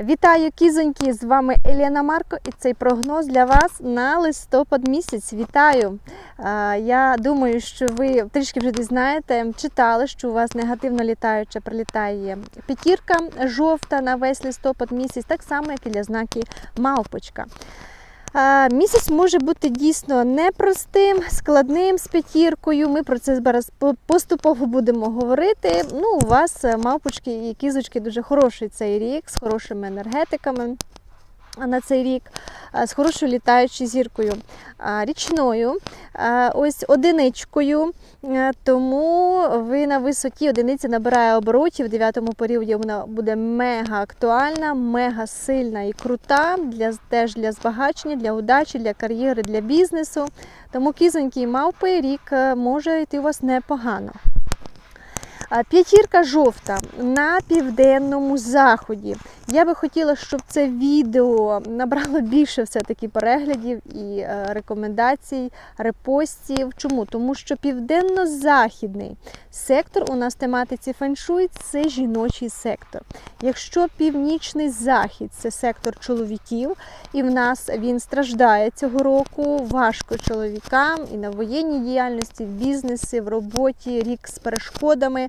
Вітаю кізоньки! З вами Еліана Марко і цей прогноз для вас на листопад місяць. Вітаю! Я думаю, що ви трішки вже дізнаєте, читали, що у вас негативно літаюча прилітає п'ятірка жовта на весь листопад місяць, так само, як і для знаки мавпочка. Місяць може бути дійсно непростим, складним з п'ятіркою. Ми про це зараз поступово будемо говорити. Ну, у вас е, мавпочки і кізочки дуже хороший цей рік, з хорошими енергетиками. На цей рік з хорошою літаючою зіркою річною, е, ось одиничкою. Е, Тому ви на висоті одиниці набирає оборотів. В дев'ятому періоді вона буде мега актуальна, мега сильна і крута для теж для збагачення, для удачі, для кар'єри, для бізнесу. Тому кізонькі мавпи рік е, може йти у вас непогано. П'ятірка жовта на південному заході. Я би хотіла, щоб це відео набрало більше все-таки переглядів і е, рекомендацій, репостів. Чому? Тому що південно-західний сектор у нас в тематиці феншуй це жіночий сектор. Якщо північний захід це сектор чоловіків, і в нас він страждає цього року важко чоловікам і на воєнній діяльності, в бізнесі, в роботі, рік з перешкодами.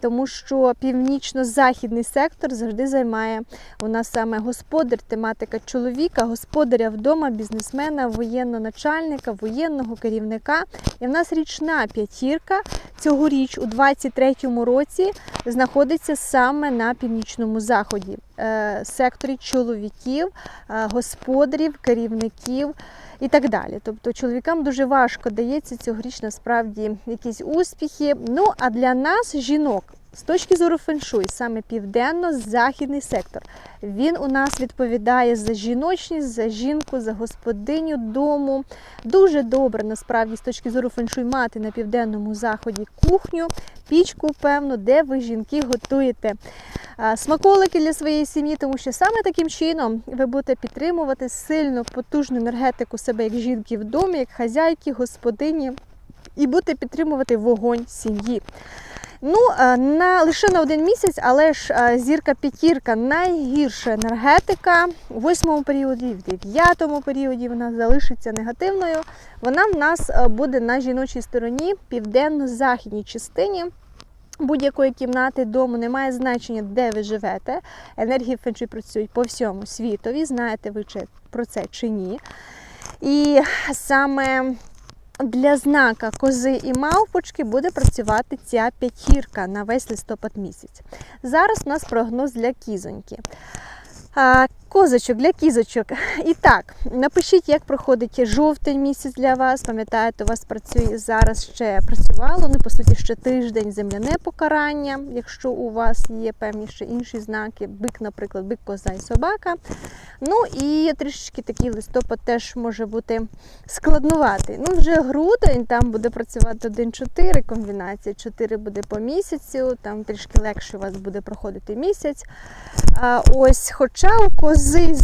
Тому що північно-західний сектор завжди займає у нас саме господар, тематика чоловіка, господаря вдома, бізнесмена, воєнного начальника, воєнного керівника. І в нас річна п'ятірка цьогоріч у 23-му році знаходиться саме на північному заході, е, секторі чоловіків, е, господарів, керівників. І так далі. Тобто чоловікам дуже важко дається цьогоріч насправді якісь успіхи. Ну а для нас, жінок, з точки зору феншуй, саме південно-західний сектор. Він у нас відповідає за жіночність, за жінку, за господиню дому. Дуже добре насправді з точки зору феншуй мати на південному заході кухню, пічку, певно, де ви жінки готуєте смаколики для своєї сім'ї, тому що саме таким чином ви будете підтримувати сильну, потужну енергетику себе як жінки в домі, як хазяйки, господині, і будете підтримувати вогонь сім'ї. Ну, е, на лише на один місяць, але ж е, зірка п'ятірка найгірша енергетика. У восьмому періоді, в дев'ятому періоді вона залишиться негативною. Вона в нас е, буде на жіночій стороні, південно-західній частині. Будь-якої кімнати дому немає значення, де ви живете. Енергії феншуй працюють по всьому світові. Знаєте ви про це чи ні. І саме для знака кози і мавпочки буде працювати ця п'ятірка на весь листопад місяць. Зараз у нас прогноз для кізоньки. Козочок для кізочок. І так, напишіть, як проходить жовтень місяць для вас. Пам'ятаєте, у вас працює зараз ще працювало, ну по суті, ще тиждень земляне покарання, якщо у вас є певні ще інші знаки, бик, наприклад, бик, коза і собака. Ну і трішечки такий листопад теж може бути складнуватий. Ну, вже грудень, там буде працювати 1-4 комбінація, 4 буде по місяцю, там трішки легше у вас буде проходити місяць. А, ось, хоча у кози з,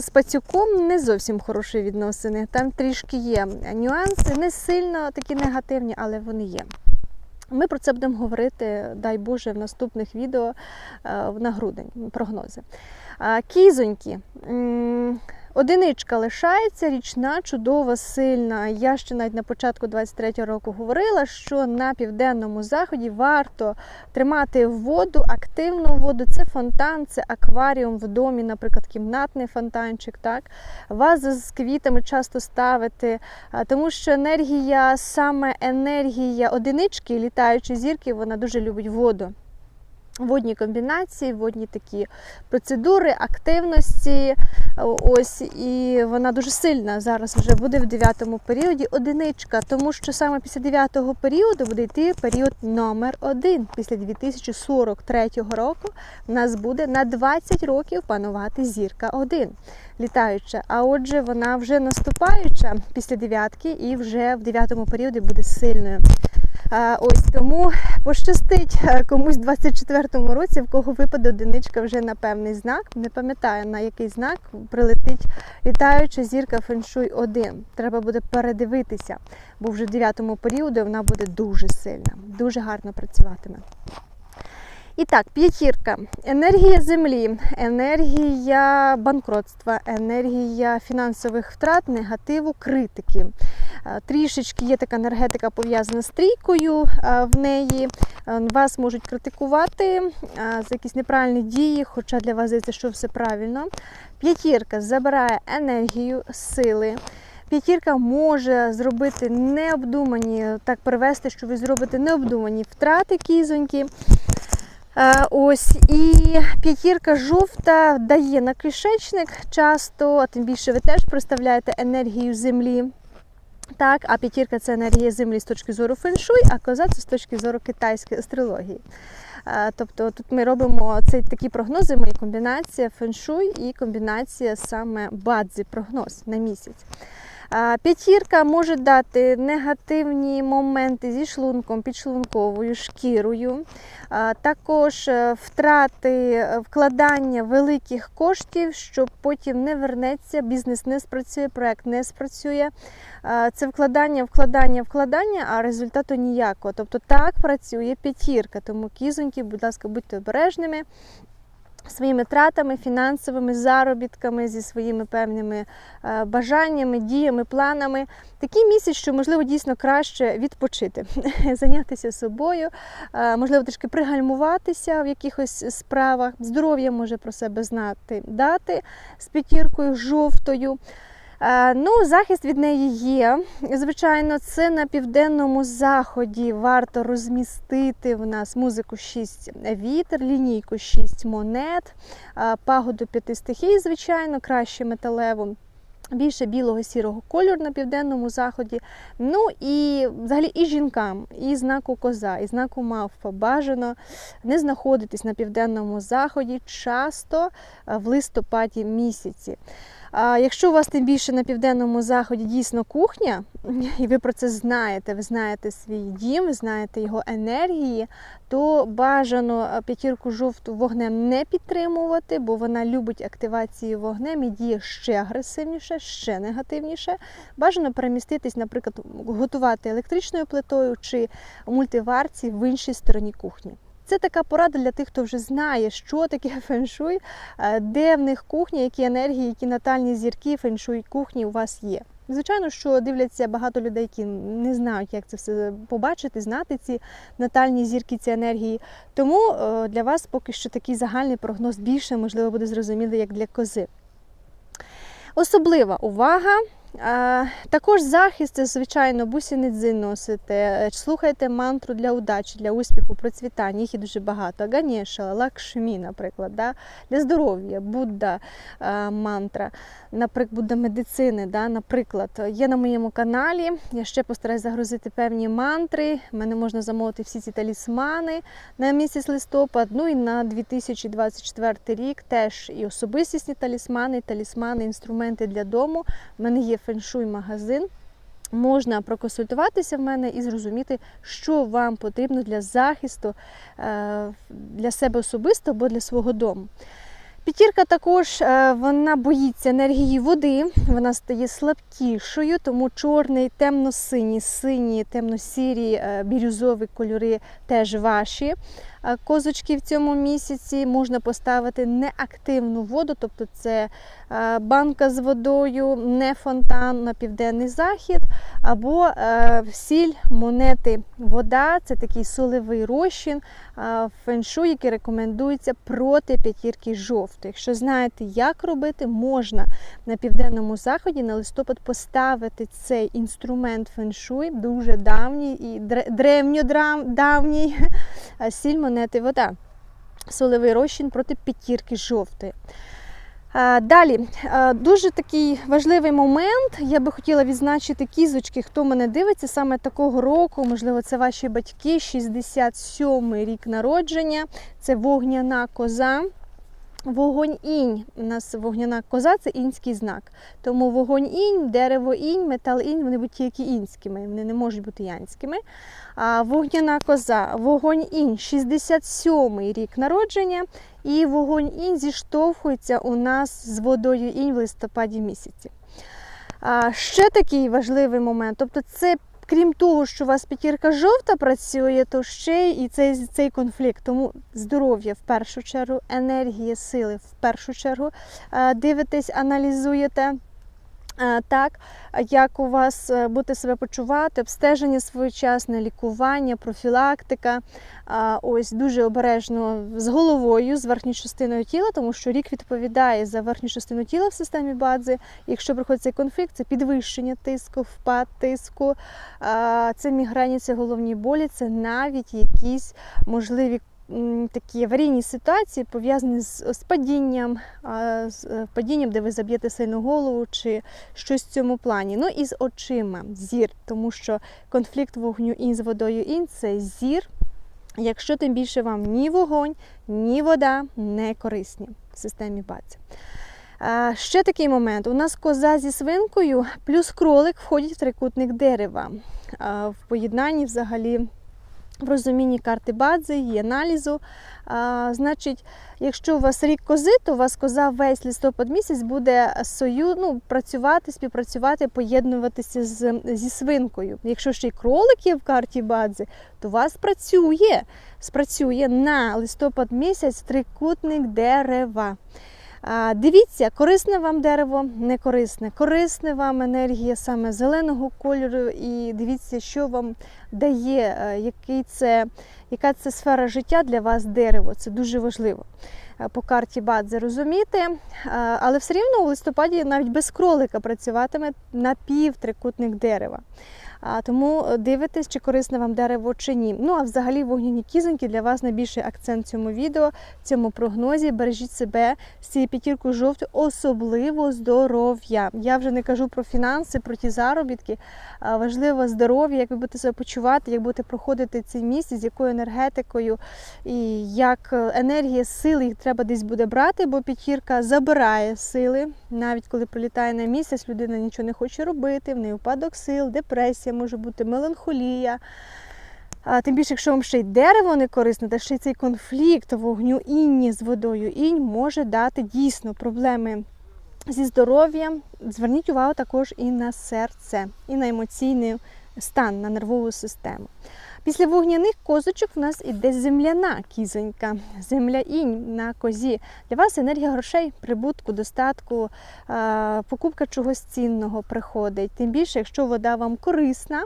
з пацюком не зовсім хороші відносини. Там трішки є нюанси, не сильно такі негативні, але вони є. Ми про це будемо говорити, дай Боже, в наступних відео е, на грудень, прогнози. Кізоньки. Одиничка лишається, річна, чудова, сильна. Я ще навіть на початку 23-го року говорила, що на південному заході варто тримати воду, активну воду. Це фонтан, це акваріум в домі, наприклад, кімнатний фонтанчик. Так? Вази з квітами часто ставити, тому що енергія, саме енергія одинички, літаючої зірки, вона дуже любить воду. Водні комбінації, водні такі процедури, активності. Ось і вона дуже сильна зараз вже буде в дев'ятому періоді одиничка, тому що саме після дев'ятого періоду буде йти період номер один. Після 2043 року в нас буде на 20 років панувати зірка 1 літаюча. А отже, вона вже наступаюча після дев'ятки і вже в дев'ятому періоді буде сильною. Ось тому пощастить е, комусь в 24-му році, в кого випаде одиничка вже на певний знак. Не пам'ятаю на який знак прилетить літаюча зірка феншуй 1. Треба буде передивитися, бо вже в 9-му періоді вона буде дуже сильна, дуже гарно працюватиме. І так, п'ятірка. Енергія землі, енергія банкротства, енергія фінансових втрат, негативу, критики. Е, Трішечки є така енергетика пов'язана з трійкою е, в неї. Е, Вас можуть критикувати за якісь неправильні дії, хоча для вас здається, що все правильно. П'ятірка забирає енергію, сили. П'ятірка може зробити необдумані, так перевести, що ви зробите необдумані втрати кізоньки. Е, Ось і п'ятірка жовта дає на кишечник часто, а тим більше ви теж представляєте енергію землі. Так, а п'ятірка це енергія землі з точки зору феншуй, а коза це з точки зору китайської астрології. Е, Тобто тут ми робимо цей такі прогнози, ми комбінація феншуй і комбінація саме бадзі прогноз на місяць. П'ятірка може дати негативні моменти зі шлунком, підшлунковою шкірою, також е, втрати е, вкладання великих коштів, що потім не вернеться, бізнес не спрацює, проект не спрацює. Це вкладання, вкладання, вкладання, а результату ніякого. Тобто так працює п'ятірка. Тому кізоньки, будь ласка, будьте обережними своїми тратами, фінансовими заробітками, зі своїми певними е, бажаннями, діями, планами. Такий місяць, що можливо дійсно краще відпочити, зайнятися собою, е, можливо, трішки пригальмуватися в якихось справах. Здоров'я може про себе знати, дати з п'ятіркою жовтою. Е, Ну, захист від неї є. Звичайно, це на південному заході варто розмістити в нас музику 6 вітер, лінійку 6 монет, е, пагоду п'яти стихій, звичайно, краще металеву. Більше білого сірого кольору на південному заході. Ну і взагалі і жінкам, і знаку коза, і знаку мавпа бажано не знаходитись на південному заході часто е, в листопаді місяці. Якщо у вас тим більше на південному заході дійсно кухня, і ви про це знаєте, ви знаєте свій дім, ви знаєте його енергії, то бажано е, п'ятірку жовту вогнем не підтримувати, бо вона любить активацію вогнем і діє ще агресивніше, ще негативніше. Бажано переміститись, наприклад, готувати електричною плитою чи мультиварці в іншій стороні кухні. Це така порада для тих, хто вже знає, що таке феншуй, е, де в них кухня, які енергії, які натальні зірки феншуй кухні у вас є. Звичайно, що дивляться багато людей, які не знають, як це все побачити, знати ці натальні зірки, ці енергії. Тому е, для вас поки що такий загальний прогноз більше, можливо, буде зрозумілий, як для кози. Особлива увага. Також захист, звичайно, бусіни дзин носите, е, слухайте мантру для удачі, для успіху, процвітання. Їх дуже багато. Ганеша, Лакшмі, наприклад, да? для здоров'я, Будда мантра, наприклад, Будда медицини. Да? Наприклад, є на моєму каналі. Я ще постараюсь загрузити певні мантри. Мене можна замовити всі ці талісмани на місяць листопад. Ну і на 2024 рік теж і особистісні талісмани, і талісмани, інструменти для дому. У мене є феншуй магазин. Можна проконсультуватися в мене і зрозуміти, що вам потрібно для захисту е, для себе особисто або для свого дому. П'ятірка також е, вона боїться енергії води, вона стає слабкішою, тому чорний, темно-синій, сині, темно-сірі, е, бірюзові кольори теж ваші. Козочки в цьому місяці можна поставити неактивну воду, тобто це е, банка з водою, не фонтан на південний захід, або е, сіль, монети, вода це такий солевий розчин е, феншу, який рекомендується проти п'ятірки жовтої. Якщо знаєте, як робити, можна на південному заході на листопад поставити цей інструмент феншуй, дуже давній і древньодавній сіль, монети, вода. Солевий розчин проти п'ятірки жовтої. Далі, дуже такий важливий момент. Я би хотіла відзначити кізочки, хто мене дивиться саме такого року, можливо, це ваші батьки, 67-й рік народження, це вогняна коза. Вогонь інь. У нас вогняна коза це інський знак. Тому вогонь інь, дерево інь, метал інь, вони будуть тільки інськими, вони не можуть бути янськими. А вогняна коза, вогонь інь, 67-й рік народження, і вогонь інь зіштовхується у нас з водою інь в листопаді місяці. А, Ще такий важливий момент, тобто це крім того, що у вас п'ятірка жовта працює, то ще і цей, цей конфлікт. Тому здоров'я в першу чергу, енергія, сили в першу чергу. Е, Дивитесь, аналізуєте. Е, Так, як у вас е, будете себе почувати, обстеження своєчасне, лікування, профілактика. Ось дуже обережно з головою, з верхньою частиною тіла, тому що рік відповідає за верхню частину тіла в системі бадзи. Якщо приходить цей конфлікт, це підвищення тиску, впад тиску, це мігрені, це головні болі, це навіть якісь можливі. Такі аварійні ситуації пов'язані з, з падінням, з е, падінням, де ви заб'єте сильну голову, чи щось в цьому плані. Ну і з очима, зір, тому що конфлікт вогню інь з водою інь це зір. Якщо тим більше вам ні вогонь, ні вода не корисні в системі баці. Ще такий момент. У нас коза зі свинкою плюс кролик входять в трикутник дерева. В поєднанні взагалі. В розумінні карти бадзи і аналізу. А, значить, якщо у вас рік кози, то у вас коза весь листопад місяць буде сою, ну, працювати, співпрацювати, поєднуватися з, зі свинкою. Якщо ще й кролик є в карті бадзи, то у вас працює, спрацює на листопад місяць трикутник дерева. Дивіться, корисне вам дерево, не корисне. Корисне вам енергія саме зеленого кольору, і дивіться, що вам дає, е, який це, яка це сфера життя для вас дерево. Це дуже важливо е, по карті Бадзи розуміти. Е, Але все рівно у листопаді навіть без кролика працюватиме напівтрикутник дерева. А, Тому дивитесь, чи корисне вам дерево чи ні. Ну а взагалі вогняні кізоньки для вас найбільший акцент цьому відео, цьому прогнозі. Бережіть себе з цією п'ятіркою жовтою, особливо здоров'я. Я вже не кажу про фінанси, про ті заробітки. Важливо здоров'я, як ви будете себе почувати, як будете проходити цей місяць, з якою енергетикою і як е, енергія, сили їх треба десь буде брати, бо п'ятірка забирає сили. Навіть коли прилітає на місяць, людина нічого не хоче робити, в неї упадок сил, депресія, може бути меланхолія. А тим більше, якщо вам ще й дерево не корисне, та ще й цей конфлікт вогню інні з водою інь може дати дійсно проблеми зі здоров'ям. Зверніть увагу також і на серце, і на емоційний стан, на нервову систему. Після вогняних козочок в нас іде земляна кізонька, земля інь на козі. Для вас енергія грошей, прибутку, достатку, покупка чогось цінного приходить. Тим більше, якщо вода вам корисна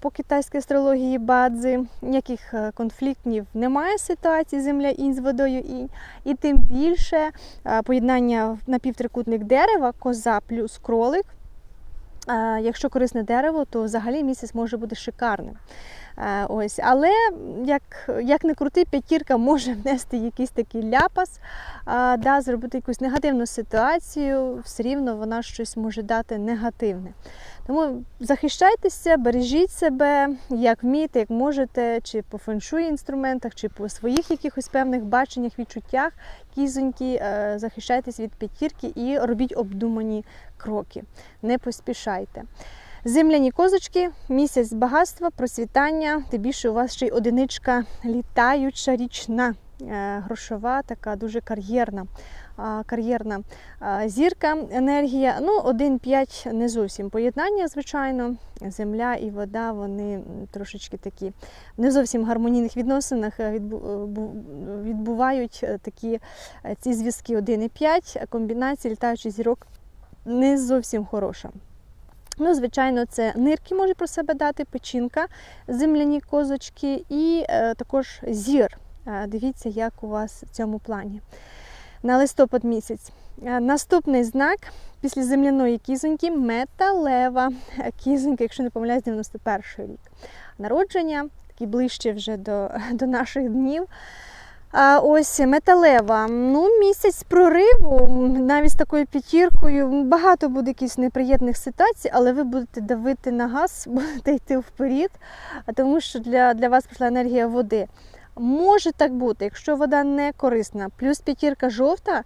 по китайській астрології бадзи, ніяких е, конфліктів немає ситуації земля інь з водою інь. І тим більше поєднання на півтрикутник дерева, коза плюс кролик. Якщо корисне дерево, то взагалі місяць може бути шикарним. Е, Ось, але як, як не крути, п'ятірка може внести якийсь такий ляпас, да, зробити якусь негативну ситуацію, все рівно вона щось може дати негативне. Тому захищайтеся, бережіть себе, як вмієте, як можете, чи по феншуй інструментах, чи по своїх якихось певних баченнях, відчуттях, кізоньки, е, захищайтесь від п'ятірки і робіть обдумані кроки. Не поспішайте. Земляні козочки, місяць багатства, процвітання, тим більше у вас ще й одиничка літаюча річна, е, грошова, така дуже кар'єрна. Кар'єрна зірка, енергія. Ну, 1-5 не зовсім поєднання, звичайно. Земля і вода, вони трошечки такі не зовсім гармонійних відносинах е, е, бу- відбувають такі ці зв'язки 1,5, комбінація літаючих зірок не зовсім хороша. Ну, звичайно, це нирки може про себе дати, печінка, земляні козочки і е, також зір. Дивіться, як у вас в цьому плані. На листопад місяць. Наступний знак після земляної кізоньки металева Е, кізонька, якщо не помиляюсь, 91 рік. Народження, такий ближче вже до, до наших днів. А ось металева. Ну, місяць прориву, навіть з такою п'ятіркою, багато буде якихось неприємних ситуацій, але ви будете давити на газ, будете йти вперед, тому що для, для вас пішла енергія води. Може так бути, якщо вода не корисна, плюс п'ятірка жовта,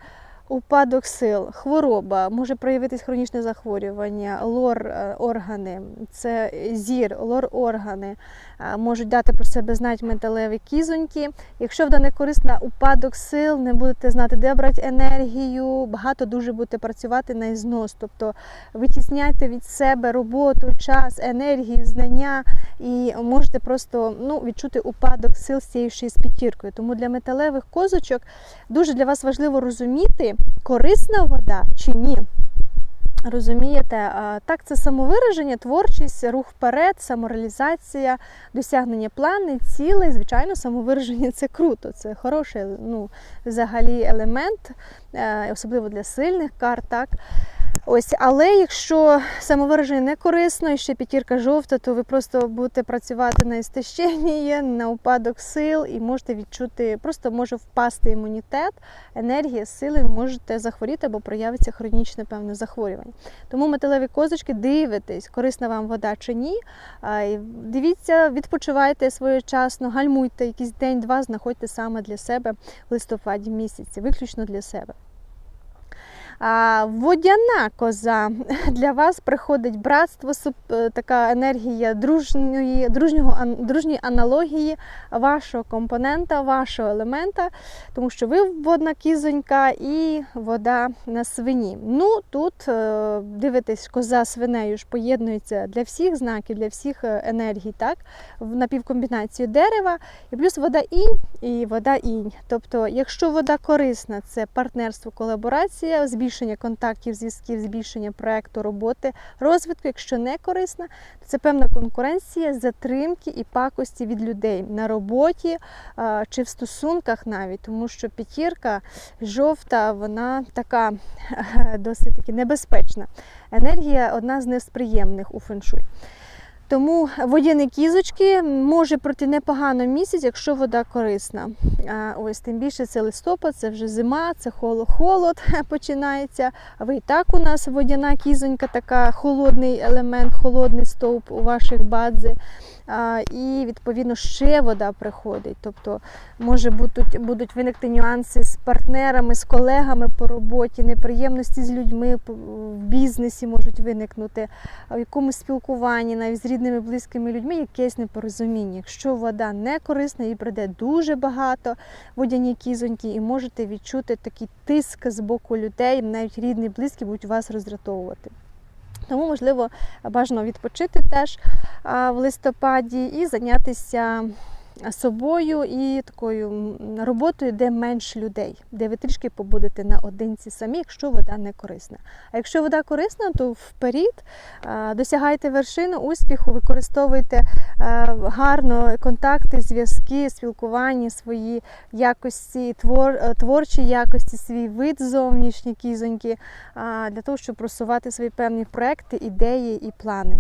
упадок сил, хвороба, може проявитись хронічне захворювання, лор е, органи, це зір, лор органи, е, можуть дати про себе знати металеві кізоньки. Якщо вона не корисна, упадок сил, не будете знати, де брати енергію, багато дуже будете працювати на ізнос. Тобто витісняйте від себе роботу, час, енергію, знання і можете просто ну, відчути упадок сил з цією з п'ятіркою. Тому для металевих козочок дуже для вас важливо розуміти, корисна вода чи ні. Розумієте, так це самовираження, творчість, рух вперед, самореалізація, досягнення плани, цілей. Звичайно, самовираження це круто, це хороший ну, взагалі елемент, е, особливо для сильних карт. Так? Ось, але якщо самовираження не корисно і ще п'ятірка жовта, то ви просто будете працювати на істощення, на упадок сил і можете відчути, просто може впасти імунітет, енергія, сили, ви можете захворіти або проявиться хронічне певне захворювання. Тому металеві козочки дивитесь, корисна вам вода чи ні. Дивіться, відпочивайте своєчасно, гальмуйте якийсь день-два, знаходьте саме для себе в листопаді місяці, виключно для себе. А, Водяна коза для вас приходить братство, е, така енергія дружньої, дружнього, дружньої аналогії вашого компонента, вашого елемента, тому що ви водна кізонька і вода на свині. Ну тут е, дивитесь, коза свинею ж поєднується для всіх знаків, для всіх е, енергій, так, в напівкомбінацію дерева, і плюс вода інь і вода інь. Тобто, якщо вода корисна, це партнерство, колаборація, збільшення контактів, зв'язків, збільшення проекту, роботи, розвитку. Якщо не корисна, то це певна конкуренція, затримки і пакості від людей на роботі чи в стосунках навіть, тому що п'ятірка жовта, вона така досить таки небезпечна. Енергія одна з несприємних у феншуй. Тому водяні кізочки може пройти непогано місяць, якщо вода корисна. Ось тим більше це листопад, це вже зима, це холод, починається. А ви і так у нас водяна кізонька, така холодний елемент, холодний стовп у ваших бадзи. І відповідно ще вода приходить. Тобто може будуть, будуть виникти нюанси з партнерами, з колегами по роботі, неприємності з людьми в бізнесі можуть виникнути, в якомусь спілкуванні, навіть з рідними близькими людьми, якесь непорозуміння. Якщо вода не корисна, її прийде дуже багато водяні кізоньки, і можете відчути такий тиск з боку людей, навіть рідні, близькі будуть вас роздратовувати. Тому, можливо, бажано відпочити теж в листопаді і зайнятися собою і такою роботою, де менше людей, де ви трішки побудете наодинці самі, якщо вода не корисна. А якщо вода корисна, то вперед досягайте вершини успіху, використовуйте гарно контакти, зв'язки, спілкування, свої якості, твор, е, творчі якості, свій вид зовнішній кізоньки, для того, щоб просувати свої певні проекти, ідеї і плани.